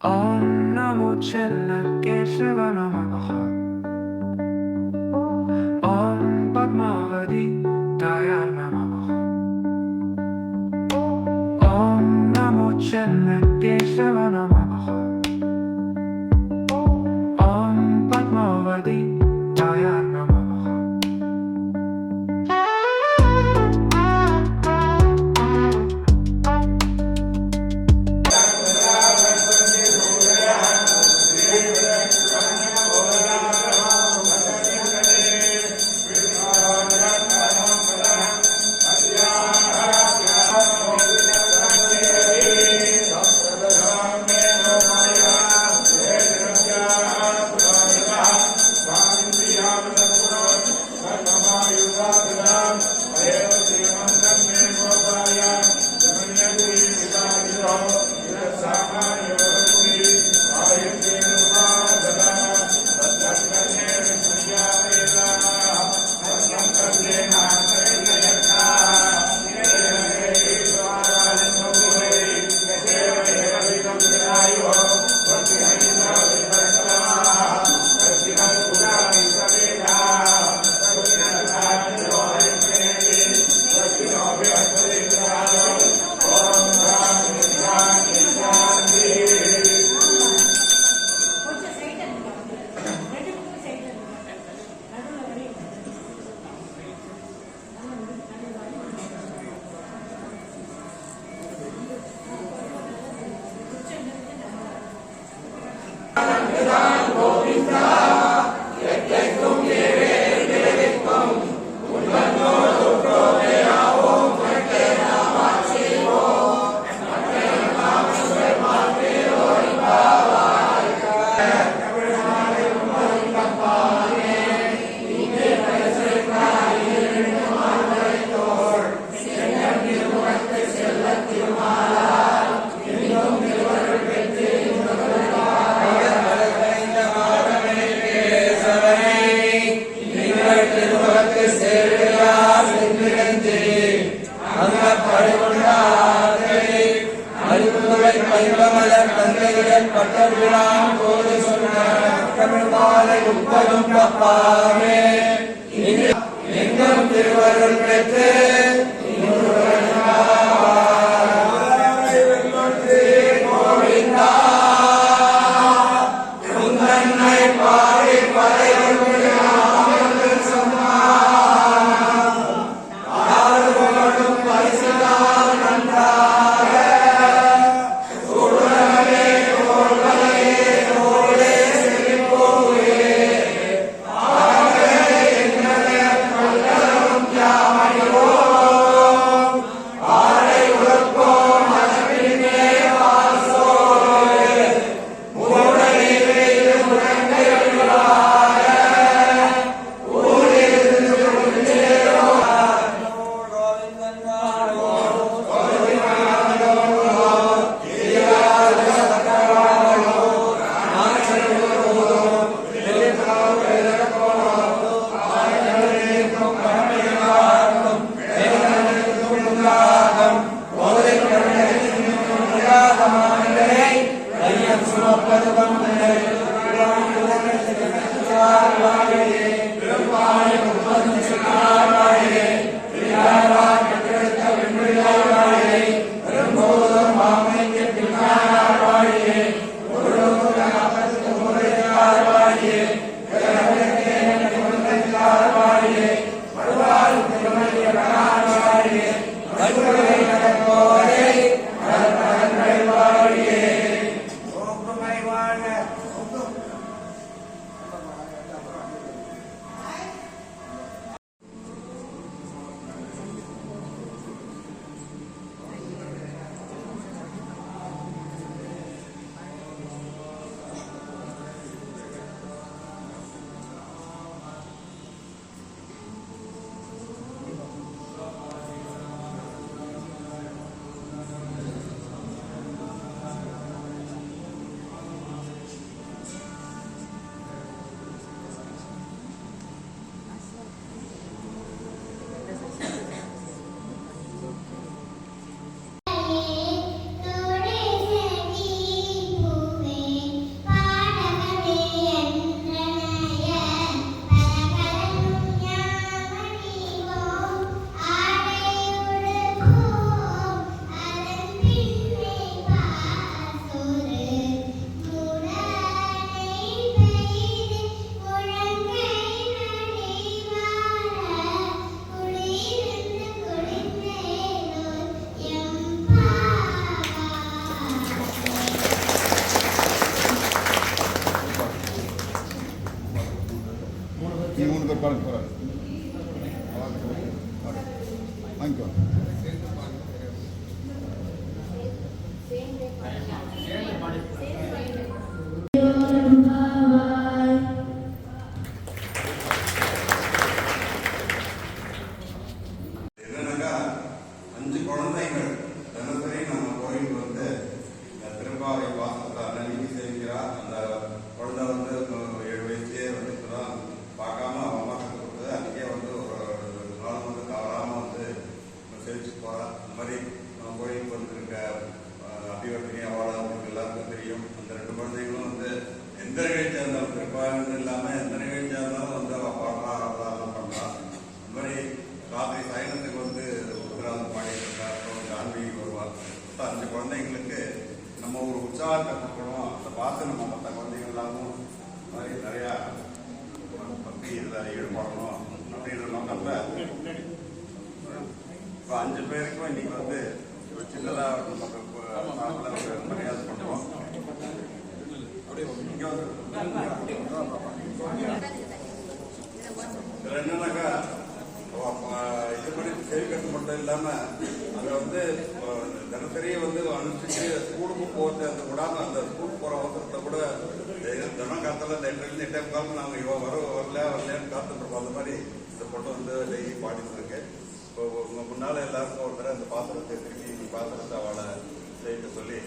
Oh, 너무 찰나 깨질 바람아 Father காலத்தில் ரெண்டுலேருந்து எட்டே காலம் நாங்கள் இவன் வர வரல வரலன்னு காத்துட்ருப்போம் அந்த மாதிரி இந்த பொண்ணு வந்து டெய்லி பாடிட்டு இருக்கு இப்போ உங்கள் முன்னால் எல்லாருக்கும் ஒரு தடவை அந்த பாத்திரத்தை திருப்பி பாத்திரத்தை அவளை செய்ய சொல்லி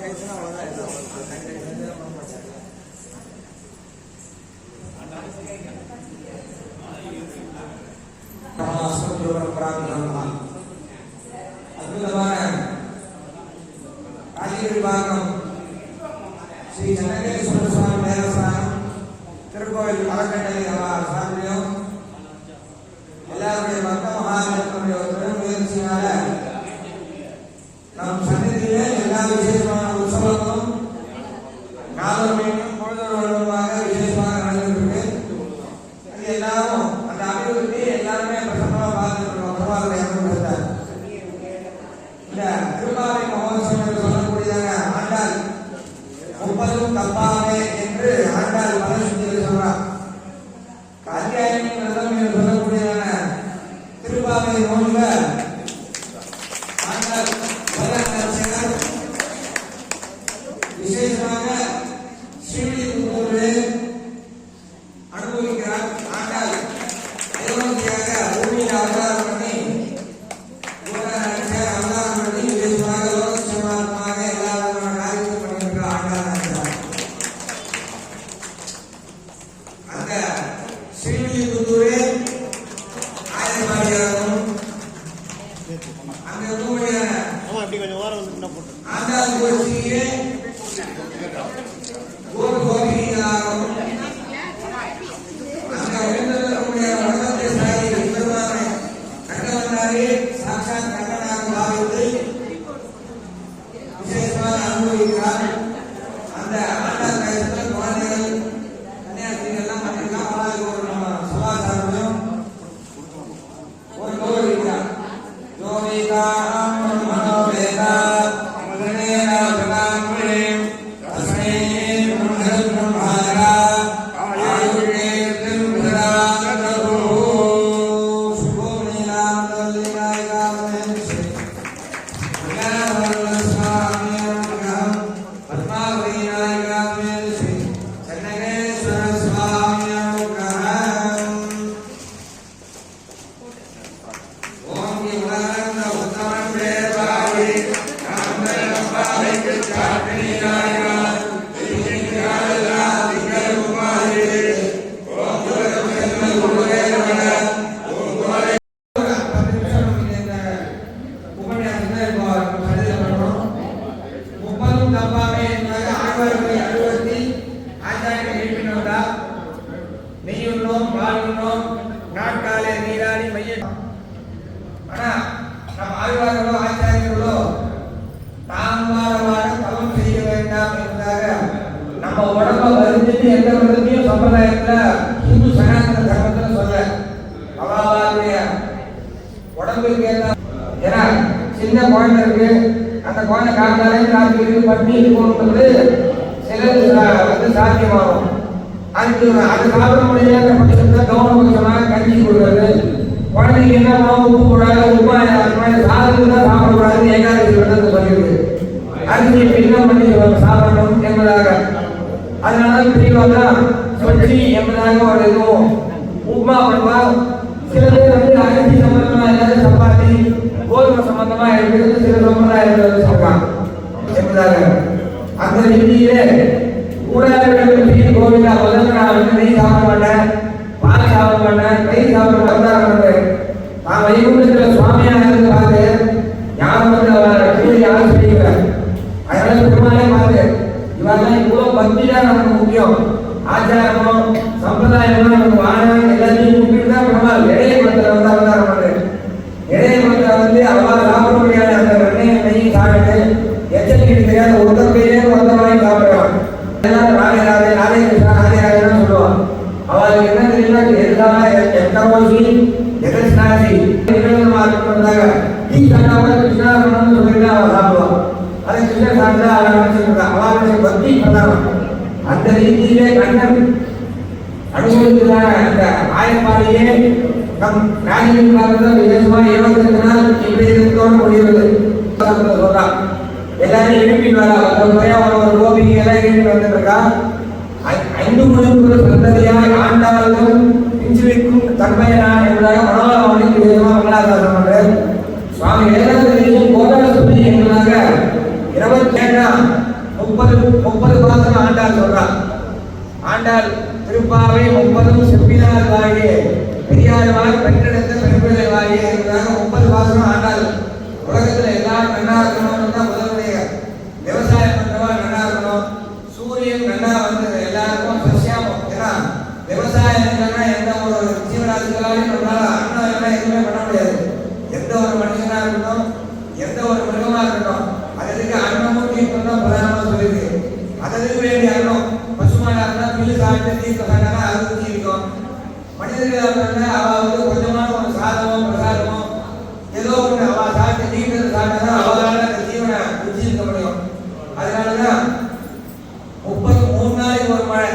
可以我来一个我来一 செய்யப்பட்டுள்ளது இந்த திருமாலை கொஞ்சம் ஓரம் வந்து போட்டு வருந்துட்டு எந்த விதத்தையும் சம்பிரதாயத்தில் இந்து சனாதன தர்மத்தில் சொல்ல. அவாவாருடைய உடம்புக்கு ஏற்ற ஏன்னா சின்ன குழந்தை இருக்கு. அந்த குழந்தை காத்தாலே ராத்திரி பட்டி போகும்போது சிலது வந்து சாத்தியமாகும். அதுக்கு அது சாப்பிட முடியாத பட்சத்தில் கவனபட்சமாக கஞ்சி கொடுக்குறது குழந்தைக்கு என்ன உப்பு கூடாது உப்பு அந்த மாதிரி சாதத்துக்கு தான் சாப்பிடக்கூடாது ஏகாதசி விரதத்தை சொல்லியிருக்கு அரிசி என்ன பண்ணி சாப்பிடணும் என்பதாக அதனால பிரிவாக சொச்சி என்பதாக ஒரு இதுவும் உப்மா பண்ணுவா. சில பேர் வந்து அரிசி சம்பந்தமா இல்லாத சப்பாத்தி கோதுமை சம்பந்தமா இருக்கிறது சில சம்பந்தமா இருக்கிறது சொல்றாங்க. என்பதாக அந்த ரீதியிலே ஊடகங்கள் கோவிலா முதல்ல நான் வந்து நெய் சாப்பிட மாட்டேன். பால் சாப்பிட மாட்டேன். நெய் சாப்பிட மாட்டேன் நான் வைகுண்டத்தில் சுவாமியாக இருந்து பார்த்து யாரும் வந்து அவரை யாரும் செய்வேன் அதனால பெருமாளே பார்த்து இவெல்லாம் இவ்வளவு பக்தி தான் நமக்கு முக்கியம். ஆச்சாரமோ சம்பிரதாயமும் நமக்கு வாழ எல்லாத்தையும் முக்கியம் தான் பெருமாள் இடையே மரத்தில் வந்து அவதாரம் பண்றேன் இடையே மரத்தில் வந்து அவதாரம் மனோரமணிக்கு விதமாக சுவாமி வேதாந்திரியும் கோதார சுத்தி என்பதாக இருபத்தி ஏழாம் முப்பது முப்பது பாசனம் ஆண்டாள் சொல்றான் ஆண்டாள் திருப்பாவை முப்பதும் செப்பினார் வாயே பெரியாழ்வார் பெற்றெடுத்த பெரும்பிள்ளை வாயே என்பதாக முப்பது பாசனம் ஆண்டாள். உலகத்துல எல்லாரும் நன்னா இருக்கணும்னு தான் முதலுடைய விவசாயம் பண்றவா நன்னா இருக்கணும் சூரியன் நன்னா வந்து எல்லாருக்கும் சசியாமம். ஏன்னா விவசாயம் எந்த ஒரு ஜீவராசிகளாலையும் நம்மளால அன்னம் எதுவுமே பண்ண முடியாது. எந்த ஒரு மனுஷனா இருக்கட்டும் எந்த ஒரு மிருகமா இருக்கட்டும் அதுக்கு அன்னமும் தீர்த்தம் தான் பிரதானமா சொல்லியிருக்கு அதற்கு வேண்டிய அன்னம் பசுமாடா இருந்தா புல்லு சாப்பிட்டு தீர்த்தம் சாப்பிட்டா அது தீர்க்கும் மனிதர்களாக இருந்தா அவ வந்து கொஞ்சம் ஒரு சாதமோ பிரசாதமோ ஏதோ ஒன்று அவ சாப்பிட்டு தீர்த்தத்தை சாப்பிட்டா அவளால அந்த ஜீவனை உஜ்ஜீவிக்க முடியும் அதனாலதான் முப்பத்தி மூணு நாளைக்கு ஒரு மழை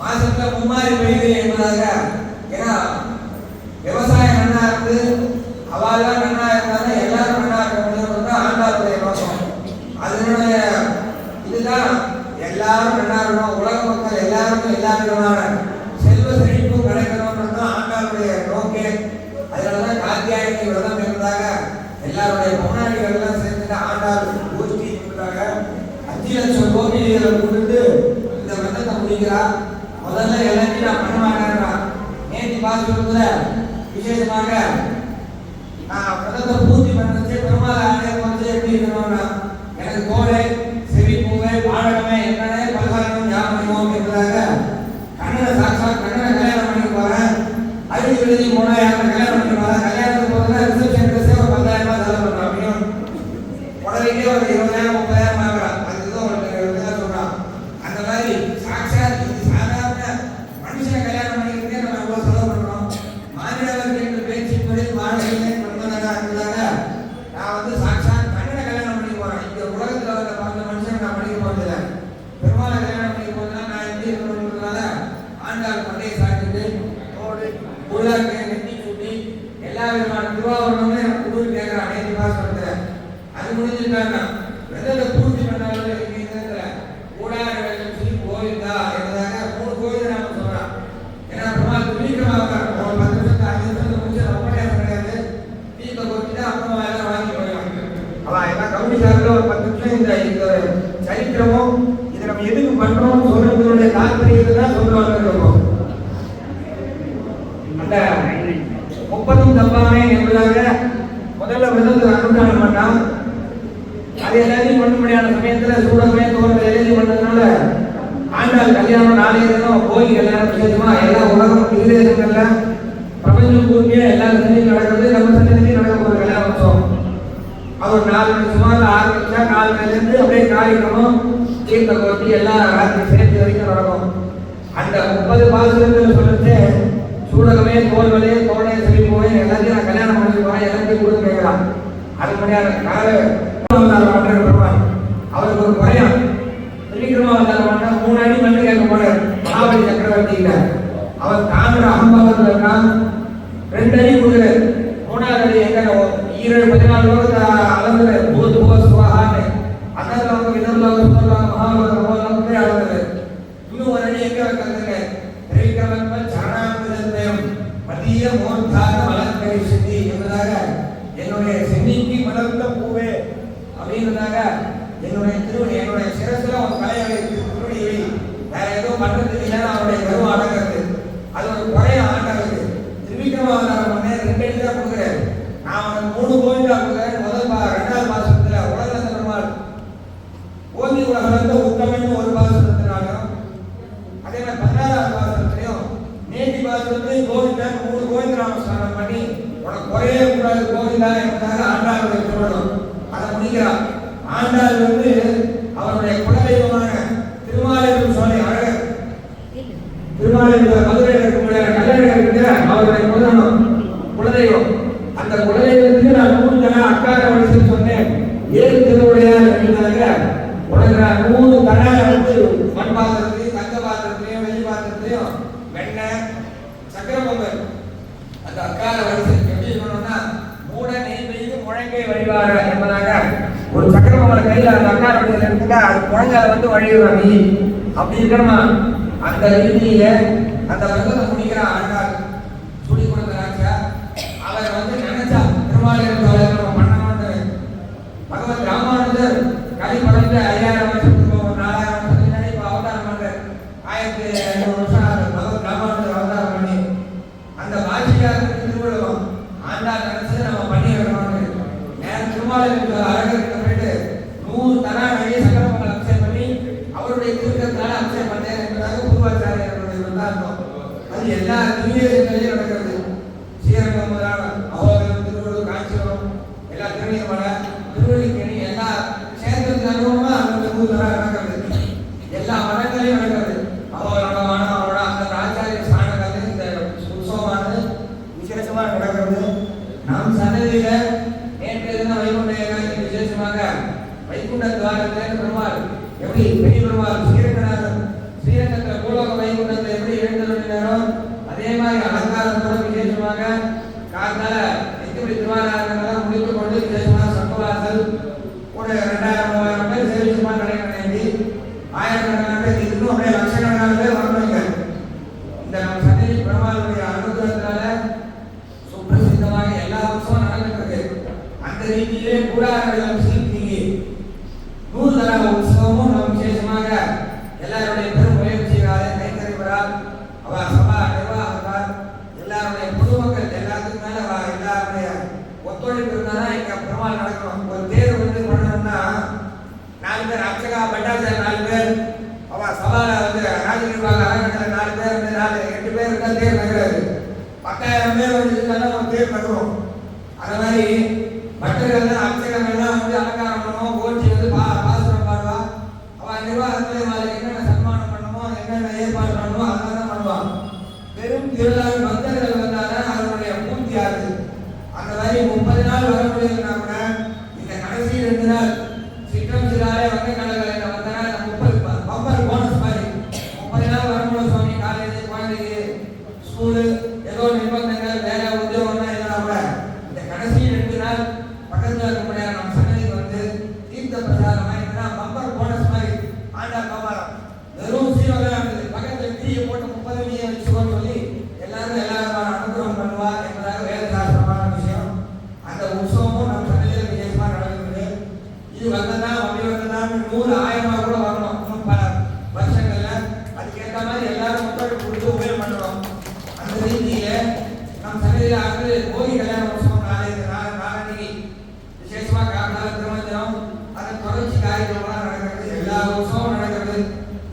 மாசத்துல மும்மாரி பெய்யுது என்பதாக ஏன்னா விவசாயம் நன்னா இருந்து அவாலாம் நன்னா இருந்தாலும் எல்லாரும் நன்னா இருக்க முடியும் தான் ஆண்டாளுடைய நோக்கம் அதனுடைய இதுதான் எல்லாரும் நன்னா இருக்கணும் உலக மக்கள் எல்லாருக்கும் எல்லா விதமான செல்வ செழிப்பும் கிடைக்கணும்னு தான் ஆண்டாளுடைய நோக்கே அதனாலதான் காத்தியாயனி விரதம் இருந்ததாக எல்லாருடைய முன்னாடிகள் எல்லாம் சேர்ந்து ஆண்டாள் கோஷ்டி என்பதாக அஞ்சு லட்சம் கோபிகளை கொண்டு இந்த விரதத்தை முதல்ல எல்லாத்தையும் நான் பண்ண மாட்டேன்றான் நேற்று பாஸ் பார்த்து விசேஷமாக நான் விரதத்தை பூர்த்தி பண்ணுறது பெருமாள் ஆணையம் வந்து எப்படி இருக்கணும்னா எனக்கு கோடை செவி பூவை வாழகமே என்னனே பலகாரம் ஞாபகம் என்பதாக கண்ணனை சாட்சா கண்ணனை கல்யாணம் பண்ணி போறேன். அறிவு எழுதி போனா யாரும் கல்யாணம் பண்ணி போறேன் கல்யாணத்துக்கு போறேன் ரிசப்ஷன் ட்ரெஸ்ஸே ஒரு பத்தாயிரம் ரூபாய் செலவு பண்றான் அப்படியும் புடவைக்கே ஒரு இருபதாயிரம் முப்பதாயிரம் வாங்குறான் அதுக்கு தான் ஒரு இருபதாயிரம் சொல்றான் அந்த மாதிரி சாட்சாத் இது சாதாரண மனுஷனை கல்யாணம் பண்ணிக்கிறதே நம்ம எவ்வளவு செலவு பண்றோம் மாநிலவர்கள் என்று பேச்சுப்படி மாநிலமே பண்ணதாக இருந்ததாக நான் வந்து சாட்சாத் கண்ணனை கல்யாணம் பண்ணி போறேன் இந்த உலகத்துல வந்த பார்த்த மனுஷன் நான் பண்ணிக்க போறதில்ல பெருமாளை கல்யாணம் பண்ணி போறதுனா நான் எப்படி இருக்கணும்ன்றதுனால ஆண்டாள் பண்டையை சாட்டிட்டு தோடு உள்ளாக்க நெத்தி சுட்டி எல்லா விதமான திருவாவரணமும் எனக்கு கொடுன்னு கேட்கறான் நேற்று பாசனத்துல அது முடிஞ்சுட்டாங்க வெதத்தை பூர்த்தி பண்ணாலும் எனக்கு இந்த ஊடாக சொல்லி கோவிந்தா என்பதாக மூணு கோவில் நாம சொல்றோம் ஏன்னா பெருமாள் துணிக்கிறவங்க ஒரு பத்து நிமிஷம் அஞ்சு நிமிஷம் முடிச்சு ரொம்ப நேரம் கிடையாது தீப கொட்டிட்டு அப்புறமா எல்லாம் வாங்கி போயிடலாம் அவன் எல்லாம் கவனிச்சார்கள் ஒரு பத்து நிமிஷம் இந்த இந்த சரித்திரமும் இதை நம்ம எதுக்கு பண்றோம் சொல்றதுடைய தாற்பயத்தை தான் சொல்லுவாங்க இருக்கும் அந்த முப்பதும் தப்பாமே என்பதாக முதல்ல விருது அனுஷ்டானம் பண்ணான் அது எல்லாத்தையும் பண்ண முடியாத சமயத்தில் சூடமே தோறது எல்லாத்தையும் பண்ணதுனால ஆண்டாள் கல்யாணம் நாளையிலும் கோயில் கல்யாணம் விஷயமா எல்லா உலகம் விசேஷங்கள்லாம் பிரபஞ்சம் பூமியாக எல்லா சந்ததியும் நடக்கிறது நம்ம சந்ததியும் நடக்க போகிற கல்யாணம் அது ஒரு நாலு மணி சுமார் ஆரம்பிச்சா நாலு மணிலேருந்து அப்படியே காரியக்ரமம் தீர்த்த கோட்டி எல்லாம் ராத்திரி சேர்த்து வரைக்கும் நடக்கும். அந்த முப்பது பாசுரங்கள் சொல்லிட்டு சூடகமே தோல்வலே தோடே செழிப்போமே எல்லாத்தையும் அது அவருக்கு ஒரு பயம் திரிக்கிரம அவதாரம் பண்ணா மூணு அடி மண்ணு கேட்க போனார். மகாபலி சக்கரவர்த்தி இல்ல. அவன் அகம்பாவத்தில் இருக்கான் ரெண்டு அடி கொடுக்குறாரு மூணாவது அடி எங்க ஈரேழு பதினாலு லோகத்தை பூத் சுவாகான்னு அந்த லோகம் லோகம் அளந்துரு இன்னும் ஒரு அடி எங்க மதிய மலர்கரை சித்தி என்பதாக என்னுடைய சென்னிக்கு மலர்ந்த பூவே சொல்லியிருந்தாங்க என்னுடைய திருவடி என்னுடைய சிரசுல ஒரு கலையை திருவடி வேற எதுவும் பண்றதுக்கு இல்லைன்னா அவருடைய கருவம் அடங்கிறது. அது ஒரு குறைய ஆண்டவருக்கு திருவிக்கிரமாவதாரம் பண்ண ரெண்டு அடி தான் கொடுக்குறேன் நான் அவனுக்கு மூணு கோயில் தான் கொடுக்குறேன் முதல் பா ரெண்டாவது பாசத்தில் உலகந்த பெருமாள். ஓதி உலகளந்த உத்தமன் ஒரு பாசத்தினாலும் அதே மாதிரி பதினாறாவது பாசத்திலையும் நேத்தி பாசத்துலேயும் கோவிந்தன் மூணு கோவிந்த நாம ஸ்நானம் பண்ணி உனக்கு குறையே கூடாது கோவிந்தா என்பதாக ஆண்டாளுடைய திருமணம் அதை முடிக்கிறார். ஆண்டாள் வந்து அவருடைய குலதெய்வமான திருமாலிருக்கும் சுவாமி அழகர். திருமாலிருக்கிற மதுரையில் இருக்கக்கூடிய கல்யாணம் இருக்கிற அவருடைய குலதெய்வம் குலதெய்வம். அந்த குலதெய்வத்துக்கு நான் நூறு ஜன அக்கார வயசுன்னு சொன்னேன். ஏழு திருவுடையார் அப்படின்னாங்க உனக்கு நான் நூறு வந்து மண் பாத்திரத்தையும் தங்க பாத்திரத்தையும் வெள்ளி பாத்திரத்தையும் வெண்ணெய் சக்கரை பொங்கல் அந்த அக்கார வரிசை எப்படி இருக்கணும்னா மூட நெய் பெய்து முழங்கை வழிவார என்பதாக ஒரு சக்கர பொங்கலை கையில அந்த அக்கார அது குழந்தைய வந்து வழிவிடும் நீ. அப்படி இருக்கணுமா? அந்த ரீதியில அந்த விரதத்தை முடிக்கிற அழகாக இல்லைன்னா கூட இந்த கடைசி ரெண்டு நாள் ಜಿಲ್ಲೆಯಲ್ಲಿ ಆಗಲೇ ಹೋಗಿ ಕಲ್ಯಾಣ ಮಹೋತ್ಸವ ನಾಳೆ ನಾರಾಯಣಿಗೆ ವಿಶೇಷವಾಗಿ ಆ நடக்கிறது. எல்லா வருஷமும் நடக்கிறது.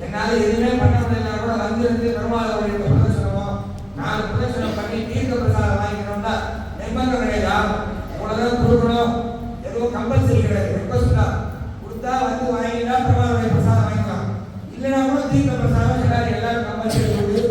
என்னால் எதுவுமே பண்ண முடியலனா கூட வந்திருந்து பெருமாள் அவருடைய பிரதர்சனமோ நாலு பிரதர்சனம் பண்ணி தீர்க்க பிரசாதம் வாங்கிக்கணும்னா நிம்மதி கிடையாதா? இவ்வளோதான் கம்பல்சரி கிடையாது. ரிக்வஸ்ட் தான். கொடுத்தா வந்து வாங்கினா பெருமாளுடைய பிரசாதம் வாங்கிக்கலாம். இல்லைனா கூட தீர்க்க பிரசாதம் எல்லாரும் எல்லாரும் கம்பல்சரி கொடுத்து